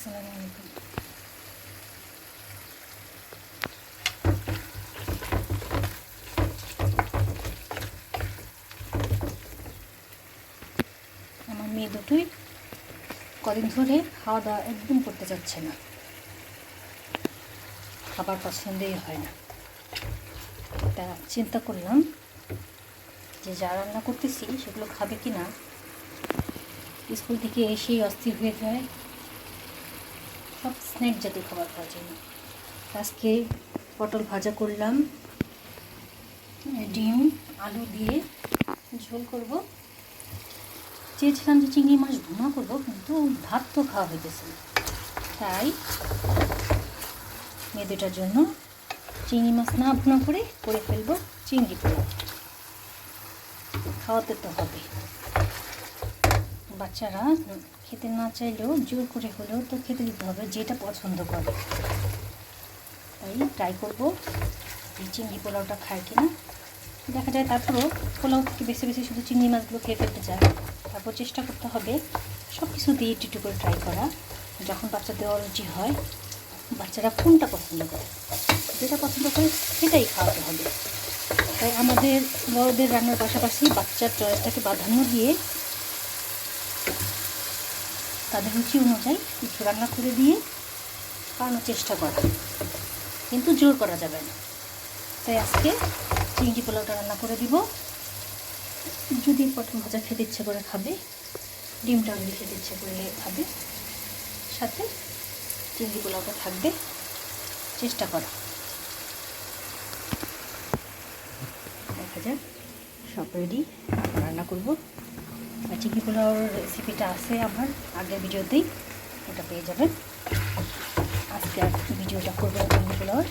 আসসালামু আমার মেয়ে দুটোই কদিন ধরে খাওয়া দাওয়া একদম করতে চাচ্ছে না। খাবার পছন্দই হয় না। তা চিন্তা করলাম যে যা রান্না করতেছি সেগুলো খাবে কি না স্কুল থেকে এসেই অস্থির হয়ে যায়। সব স্ন্যাক জাতীয় খাবার খাওয়ার জন্য। আজকে পটল ভাজা করলাম। ডিম, আলু দিয়ে ঝোল করব। চেয়েছিলাম যে চিংড়ি মাছ ভুনা করব, কিন্তু ভাত তো খাওয়া হইতেছে। তাই মেয়েদের জন্য চিংড়ি মাছ না ভুনা করে করে ফেলব, চিংড়ি পোলাও খাওয়াতে তো হবে। বাচ্চারা খেতে না চাইলেও জোর করে হলেও তো খেতে দিতে হবে, যেটা পছন্দ করে। তাই ট্রাই করব। এই চিংড়ি পোলাওটা খায় কিনা, দেখা যায় তারপরও পোলাও থেকে বেশি বেশি শুধু চিংড়ি মাছগুলো খেয়ে ফেলতে চায়। তারপর চেষ্টা করতে হবে সব কিছু দিয়ে একটু একটু করে ট্রাই করা। যখন বাচ্চাদের অরুচি হয়, বাচ্চারা কোনটা পছন্দ করে? যেটা পছন্দ করে সেটাই খাওয়াতে হবে। তাই আমাদের বড়দের রান্নার পাশাপাশি বাচ্চার চয়েসটাকে প্রাধান্য দিয়ে তাদের রুচি অনুযায়ী কিছু রান্না করে দিয়ে খাওয়ানোর চেষ্টা করা। কিন্তু জোর করা যাবে না। তাই আজকে চিংড়ি পোলাওটা রান্না করে দিব। যদি পটল ভাজা খেতে ইচ্ছে করে খাবে, ডিমটা যদি খেতে ইচ্ছে করলে খাবে, সাথে চিংড়ি পোলাওটা থাকবে, চেষ্টা করা। দেখা যাক, সব রেডি রান্না করব। চিংড়ি পোলাওর রেসিপিটা আছে আমার, আগের ভিডিওতেই ওটা পেয়ে যাবেন। আজকে ভিডিওটা করব চিংড়ি পোলাওর?